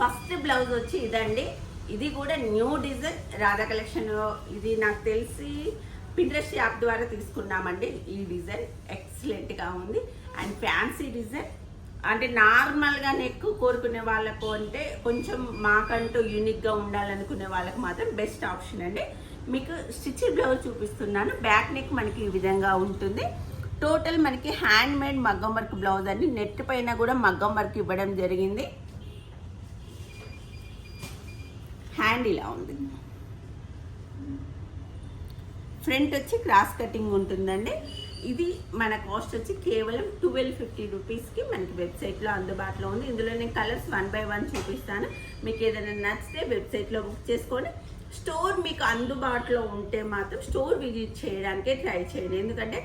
First blouse వచ్చి ఇదండి. ఇది కూడా న్యూ డిజైన్ రాధా కలెక్షన్ ఇది నాకు తెలిసి పింట్రెస్ట్ యాప్ ద్వారా తీసుకున్నామండి. ఈ డిజైన్ ఎక్సలెంట్గా ఉంది. And fancy design. అంటే నార్మల్గా నెక్ కోరుకునే వాళ్ళకు అంటే కొంచెం మాకంటూ యూనిక్గా ఉండాలనుకునే వాళ్ళకు మాత్రం బెస్ట్ ఆప్షన్ అండి. మీకు స్టిచ్ బ్లౌజ్ చూపిస్తున్నాను. బ్యాక్ నెక్ మనకి ఈ విధంగా ఉంటుంది. టోటల్ మనకి హ్యాండ్ మేడ్ మగ్గం వర్క్ బ్లౌజ్ అండి. నెట్ పైన కూడా మగ్గం వర్క్ ఇవ్వడం జరిగింది. హ్యాండ్ ఇలా ఉంది ఫ్రంట్ వచ్చి క్రాస్ కటింగ్ ఉంటుందండి. ఇది మన కాస్ట్ వచ్చి కేవలం ట్వెల్వ్ ఫిఫ్టీ రూపీస్కి మనకి వెబ్సైట్లో అందుబాటులో ఉంది. ఇందులో నేను కలర్స్ వన్ బై వన్ చూపిస్తాను. మీకు ఏదైనా నచ్చితే వెబ్సైట్లో బుక్ చేసుకొని స్టోర్ మీకు అందుబాటులో ఉంటే మాత్రం స్టోర్ విజిట్ చేయడానికే ట్రై చేయండి. ఎందుకంటే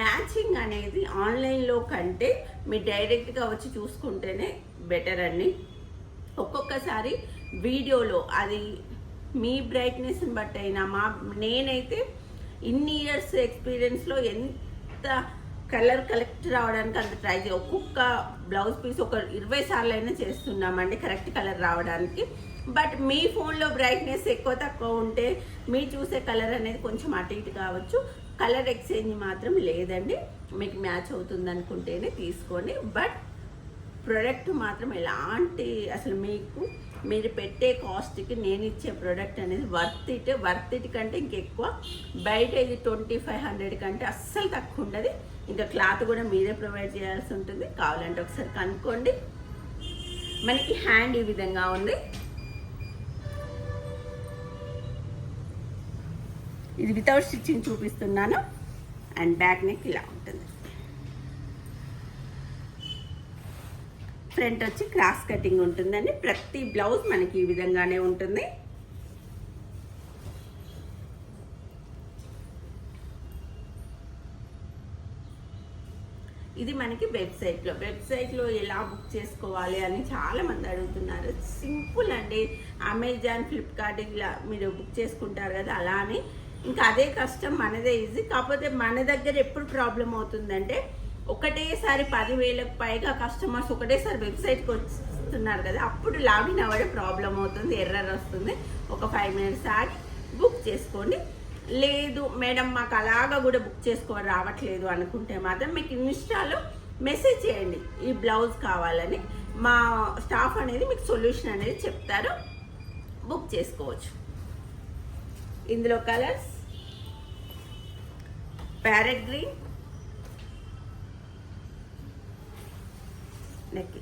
మ్యాచింగ్ అనేది ఆన్లైన్లో కంటే మీరు డైరెక్ట్గా వచ్చి చూసుకుంటేనే బెటర్ అండి. ఒక్కొక్కసారి వీడియోలో అది మీ బ్రైట్నెస్ని బట్టి అయినా మా నేనైతే ఇన్ని ఇయర్స్ ఎక్స్పీరియన్స్లో ఎంత కలర్ కలెక్ట్ రావడానికి అంత ట్రై చే ఒక్కొక్క బ్లౌజ్ పీస్ ఒక ఇరవై సార్లు అయినా చేస్తున్నామండి కరెక్ట్ కలర్ రావడానికి. బట్ మీ ఫోన్లో బ్రైట్నెస్ ఎక్కువ తక్కువ ఉంటే మీ చూసే కలర్ అనేది కొంచెం అటు ఇటు కావచ్చు. కలర్ ఎక్స్చేంజ్ మాత్రం లేదండి. మీకు మ్యాచ్ అవుతుంది అనుకుంటేనే తీసుకోండి. బట్ ప్రోడక్ట్ మాత్రం ఎలాంటి అసలు మీకు మీరు పెట్టే కాస్ట్కి నేను ఇచ్చే ప్రోడక్ట్ అనేది వర్త్ ఇట్ వర్త్ ఇట్ కంటే ఇంకెక్కువ. బయట ఇది ట్వంటీ ఫైవ్ హండ్రెడ్ కంటే అస్సలు తక్కువ ఉండదు. ఇంకా క్లాత్ కూడా మీరే ప్రొవైడ్ చేయాల్సి ఉంటుంది. కావాలంటే ఒకసారి కనుక్కోండి. మనకి హ్యాండ్ ఈ విధంగా ఉంది. ఇది వితౌట్ స్టిచ్చింగ్ చూపిస్తున్నాను. అండ్ బ్యాక్ నెక్ ఇలా ఉంటుంది. ఫ్రంట్ వచ్చి క్రాస్ కటింగ్ ఉంటుందండి. ప్రతి బ్లౌజ్ మనకి ఈ విధంగానే ఉంటుంది. ఇది మనకి వెబ్సైట్లో. వెబ్సైట్లో ఎలా బుక్ చేసుకోవాలి అని చాలా మంది అడుగుతున్నారు. సింపుల్ అండి. అమెజాన్ ఫ్లిప్కార్ట్ ఇలా మీరు బుక్ చేసుకుంటారు కదా అలా అని. ఇంకా అదే కష్టం మనదే ఈజీ. కాకపోతే మన దగ్గర ఎప్పుడు ప్రాబ్లం అవుతుందంటే ఒకటేసారి పదివేలకు పైగా కస్టమర్స్ ఒకటేసారి వెబ్సైట్కి వస్తున్నారు కదా అప్పుడు లాగిన్ అవ్వడం ప్రాబ్లం అవుతుంది ఎర్రర్ వస్తుంది. ఒక ఫైవ్ మినిట్స్ ఆగి బుక్ చేసుకోండి. లేదు మేడం మాకు అలాగా కూడా బుక్ చేసుకోవడం రావట్లేదు అనుకుంటే మాత్రం మీకు ఇన్స్టాలో మెసేజ్ చేయండి ఈ బ్లౌజ్ కావాలని. మా స్టాఫ్ అనేది మీకు సొల్యూషన్ అనేది చెప్తారు. బుక్ చేసుకోవచ్చు. ఇందులో colours parrot green neck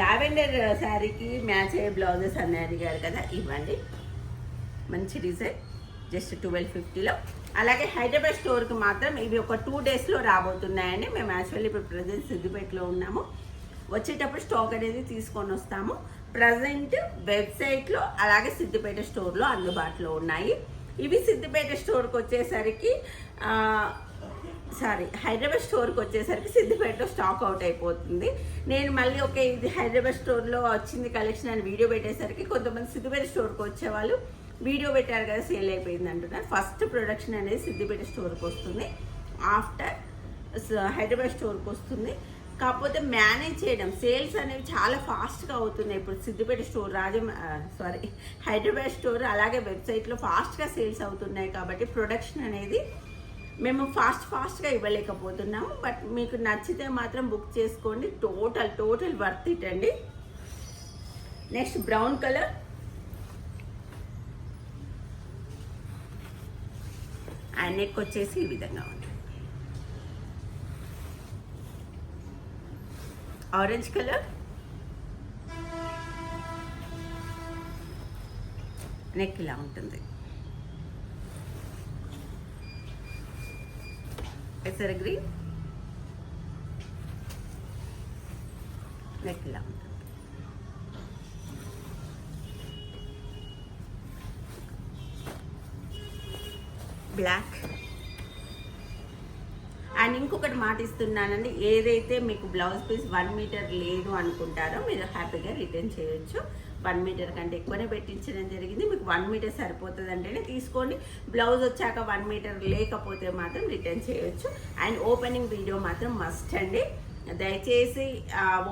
lavender శారీకి మ్యాచ్ అయ్యే బ్లౌజెస్ అని అడిగారు కదా ఇవ్వండి. మంచి డిజైన్ జస్ట్ ట్వెల్వ్ ఫిఫ్టీలో. అలాగే హైదరాబాద్ స్టోర్కి మాత్రం ఇవి ఒక టూ డేస్లో రాబోతున్నాయండి. మేము యాక్చువల్లీ ఇప్పుడు ప్రజెంట్ సిద్దిపేటలో ఉన్నాము. వచ్చేటప్పుడు స్టాక్ అనేది తీసుకొని వస్తాము. ప్రజెంట్ వెబ్సైట్లో అలాగే సిద్దిపేట స్టోర్లో అందుబాటులో ఉన్నాయి. ఇవి సిద్దిపేట స్టోర్కి వచ్చేసరికి సారీ హైదరాబాద్ స్టోర్కి వచ్చేసరికి సిద్దిపేటలో స్టాక్ అవుట్ అయిపోతుంది. నేను మళ్ళీ ఓకే ఇది హైదరాబాద్ స్టోర్లో వచ్చింది కలెక్షన్ అని వీడియో పెట్టేసరికి కొంతమంది సిద్దిపేట స్టోర్కి వచ్చేవాళ్ళు వీడియో పెట్టారు కదా సేల్ అయిపోయింది అంటున్నారు. ఫస్ట్ ప్రొడక్షన్ అనేది సిద్దిపేట స్టోర్కి వస్తుంది. ఆఫ్టర్ హైదరాబాద్ స్టోర్కి వస్తుంది. కాకపోతే మేనేజ్ చేయడం. సేల్స్ అనేవి చాలా ఫాస్ట్గా అవుతున్నాయి. ఇప్పుడు Siddipet store Rajam sorry Hyderabad store అలాగే వెబ్సైట్లో ఫాస్ట్గా సేల్స్ అవుతున్నాయి కాబట్టి ప్రొడక్షన్ అనేది మేము ఫాస్ట్ ఫాస్ట్గా ఇవ్వలేకపోతున్నాము. బట్ మీకు నచ్చితే మాత్రం బుక్ చేసుకోండి. టోటల్ టోటల్ వర్త్ ఇట్ అండి. Next brown colour and neck వచ్చేసి ఈ విధంగా ఉంది. ఆరెంజ్ కలర్ నెక్ ఇలా ఉంటుంది. పెసర గ్రీన్ నెక్ ఇలా ఉంటుంది. బ్లాక్ అండ్ ఇంకొకటి మాట ఇస్తున్నానండి ఏదైతే మీకు బ్లౌజ్ పీస్ వన్ మీటర్ లేదు అనుకుంటారో మీరు హ్యాపీగా రిటర్న్ చేయొచ్చు. వన్ మీటర్ కంటే ఎక్కువనే పెట్టించడం జరిగింది. మీకు వన్ మీటర్ సరిపోతుంది అంటేనే తీసుకోండి. బ్లౌజ్ వచ్చాక వన్ మీటర్ లేకపోతే మాత్రం రిటర్న్ చేయొచ్చు. అండ్ ఓపెనింగ్ వీడియో మాత్రం మస్ట్ అండి. దయచేసి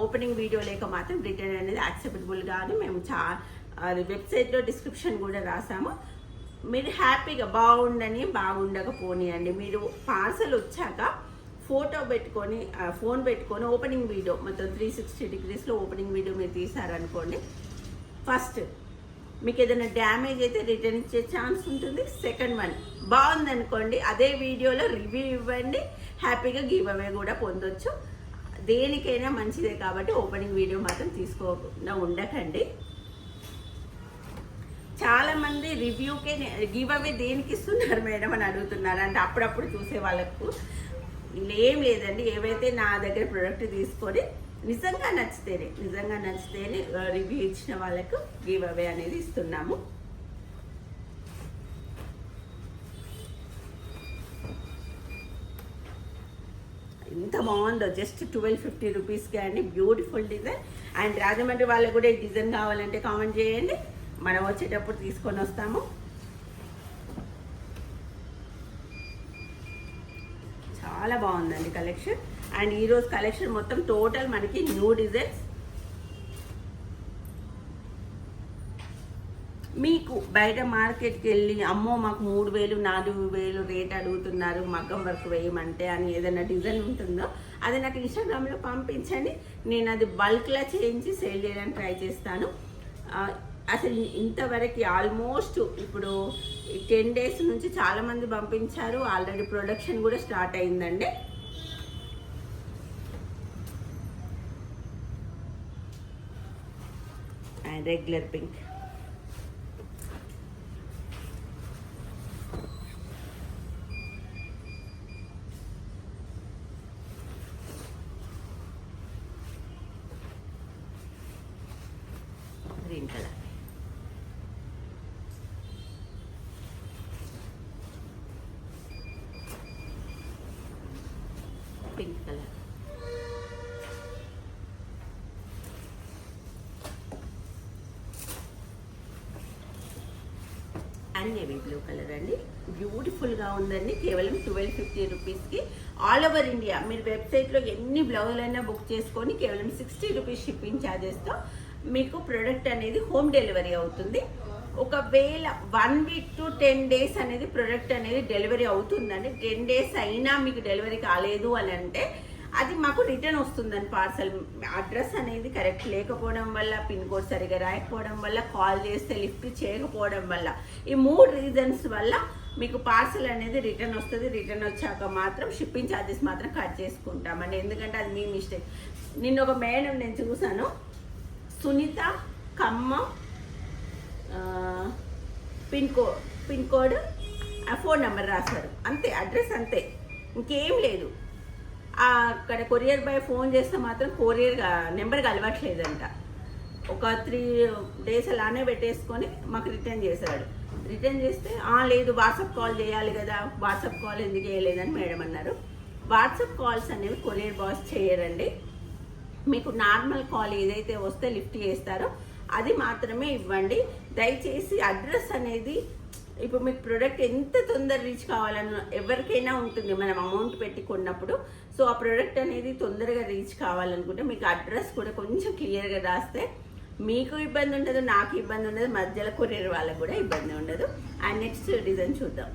ఓపెనింగ్ వీడియో లేక మాత్రం రిటర్న్ అనేది యాక్సెప్టబుల్ కాదు. మేము చా వెబ్సైట్లో డిస్క్రిప్షన్ కూడా రాసాము. మీరు హ్యాపీగా బాగుండని బాగుండకపోని అండి. మీరు పార్సల్ వచ్చాక ఫోటో పెట్టుకొని ఫోన్ పెట్టుకొని ఓపెనింగ్ వీడియో మొత్తం త్రీ సిక్స్టీ డిగ్రీస్లో ఓపెనింగ్ వీడియో మీరు తీసారనుకోండి ఫస్ట్ మీకు ఏదైనా డ్యామేజ్ అయితే రిటర్న్ ఇచ్చే ఛాన్స్ ఉంటుంది. సెకండ్ వన్ బాగుందనుకోండి అదే వీడియోలో రివ్యూ ఇవ్వండి. హ్యాపీగా గివ్ అవే కూడా పొందొచ్చు. దేనికైనా మంచిదే కాబట్టి ఓపెనింగ్ వీడియో మాత్రం తీసుకోకుండా ఉండకండి. చాలా మంది రివ్యూకే గివ్ అవే దేనికి ఇస్తున్నారు మేడం అని అడుగుతున్నారు. అంటే అప్పుడప్పుడు చూసే వాళ్ళకు. ఏం లేదండి. ఏవైతే నా దగ్గర ప్రోడక్ట్ తీసుకొని నిజంగా నచ్చితేనే నిజంగా నచ్చితేనే రివ్యూ ఇచ్చిన వాళ్ళకు గివ్ అవే అనేది ఇస్తున్నాము. ఎంత బాగుందో. జస్ట్ ట్వెల్వ్ ఫిఫ్టీ రూపీస్కి అండి. Beautiful design. అండ్ రాజమండ్రి వాళ్ళకు కూడా ఈ డిజైన్ కావాలంటే కామెంట్ చేయండి. మనం వచ్చేటప్పుడు తీసుకొని వస్తాము. చాలా బాగుందండి కలెక్షన్. అండ్ ఈరోజు కలెక్షన్ మొత్తం టోటల్ మనకి న్యూ డిజైన్స్. మీకు బయట మార్కెట్కి వెళ్ళి అమ్మో మాకు మూడు వేలు నాలుగు వేలు రేట్ అడుగుతున్నారు మగ్గం వర్క్ వేయమంటే అని ఏదైనా డిజైన్ ఉంటుందో అది నాకు ఇన్స్టాగ్రామ్లో పంపించండి. నేను అది బల్క్లో చేయించి సేల్ చేయడానికి ట్రై చేస్తాను. అసలు ఇంతవరకు ఆల్మోస్ట్ ఇప్పుడు టెన్ డేస్ నుంచి చాలామంది పంపించారు. ఆల్రెడీ ప్రొడక్షన్ కూడా స్టార్ట్ అయిందండి. Regular pink green colour pink colour and navy blue colour అండి. బ్యూటిఫుల్గా ఉందండి. కేవలం ట్వెల్వ్ ఫిఫ్టీ రూపీస్కి ఆల్ ఓవర్ ఇండియా మీరు వెబ్సైట్లో ఎన్ని బ్లౌజులైనా బుక్ చేసుకొని కేవలం సిక్స్టీ రూపీస్ షిప్పింగ్ ఛార్జెస్తో మీకు ప్రొడక్ట్ అనేది హోమ్ డెలివరీ అవుతుంది. ఒకవేళ one week to ten days అనేది ప్రొడక్ట్ అనేది డెలివరీ అవుతుందండి. టెన్ డేస్ అయినా మీకు డెలివరీ కాలేదు అని అంటే అది మాకు రిటర్న్ వస్తుందని పార్సల్ అడ్రస్ అనేది కరెక్ట్ లేకపోవడం వల్ల పిన్ కోడ్ సరిగా రాయకపోవడం వల్ల కాల్ చేస్తే లిఫ్ట్ చేయకపోవడం వల్ల ఈ మూడు రీజన్స్ వల్ల మీకు పార్సల్ అనేది రిటర్న్ వస్తుంది. రిటర్న్ వచ్చాక మాత్రం షిప్పింగ్ ఛార్జెస్ మాత్రం కట్ చేసుకుంటామండి. ఎందుకంటే అది మీ మిస్టేక్ నిన్న ఒక మేడం నేను చూసాను Sunitha Khammam pin co pin code ఆ ఫోన్ నెంబర్ రాశారు. అంతే అడ్రస్ అంతే. ఇంకేం లేదు. అక్కడ కొరియర్ బాయ్ ఫోన్ చేస్తే మాత్రం కొరియర్ నెంబర్ కలవట్లేదంట ఒక త్రీ డేస్ అలానే పెట్టేసుకొని మాకు రిటర్న్ చేశాడు. రిటర్న్ చేస్తే లేదు వాట్సాప్ కాల్ చేయాలి కదా వాట్సాప్ కాల్ ఎందుకు చేయలేదని మేడం అన్నారు. వాట్సాప్ కాల్స్ అనేవి కొరియర్ బాయ్స్ చేయరండి. మీకు నార్మల్ కాల్ ఏదైతే వస్తే లిఫ్ట్ చేస్తారో అది మాత్రమే ఇవ్వండి. దయచేసి అడ్రస్ అనేది ఇప్పుడు మీకు ప్రోడక్ట్ ఎంత తొందర రీచ్ కావాలన్న ఎవరికైనా ఉంటుంది. మనం అమౌంట్ పెట్టి కొన్నప్పుడు సో ఆ ప్రోడక్ట్ అనేది తొందరగా రీచ్ కావాలనుకుంటే మీకు అడ్రస్ కూడా కొంచెం క్లియర్గా రాస్తే మీకు ఇబ్బంది ఉండదు నాకు ఇబ్బంది ఉండదు మధ్యలో కొరియర్ వాళ్ళకు కూడా ఇబ్బంది ఉండదు. అండ్ నెక్స్ట్ డిజైన్ చూద్దాం.